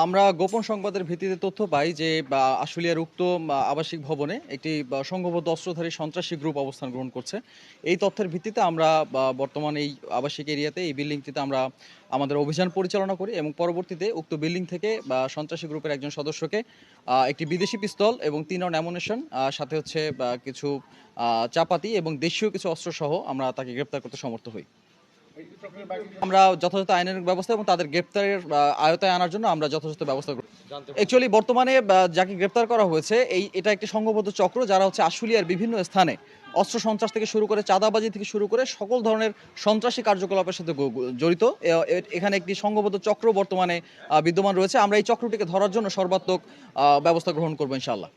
আমরা গোপন সংবাদের ভিত্তিতে তথ্য পাই যে আশুলিয়ার উক্ত আবাসিক ভবনে একটি সংঘবদ্ধ অস্ত্রধারী সন্ত্রাসী গ্রুপ অবস্থান গ্রহণ করছে। এই তথ্যের ভিত্তিতে আমরা বর্তমান এই আবাসিক এরিয়াতে এই বিল্ডিংটিতে আমরা আমাদের অভিযান পরিচালনা করি এবং পরবর্তীতে উক্ত বিল্ডিং থেকে, বা সন্ত্রাসী গ্রুপের একজন সদস্যকে একটি বিদেশি পিস্তল এবং তিন রাউন্ড অ্যামুনেশন সাথে হচ্ছে কিছু চাপাতি এবং দেশীয় কিছু অস্ত্রসহ আমরা তাকে গ্রেপ্তার করতে সমর্থ হই। আমরা যথাযথ আইনের ব্যবস্থা এবং তাদের গ্রেপ্তারের আয়তায় আনার জন্য আমরা যথাযথ ব্যবস্থা করি অ্যাকচুয়ালি বর্তমানে যাকে গ্রেপ্তার করা হয়েছে এই এটা একটি সংঘবদ্ধ চক্র যারা হচ্ছে আশুলিয়ার বিভিন্ন স্থানে অস্ত্র সন্ত্রাস থেকে শুরু করে চাঁদাবাজি থেকে শুরু করে সকল ধরনের সন্ত্রাসী কার্যকলাপের সাথে জড়িত। এখানে একটি সংঘবদ্ধ চক্র বর্তমানে বিদ্যমান রয়েছে। আমরা এই চক্রটিকে ধরার জন্য সর্বাত্মক আহ, ব্যবস্থা গ্রহণ করব ইনশাআল্লাহ।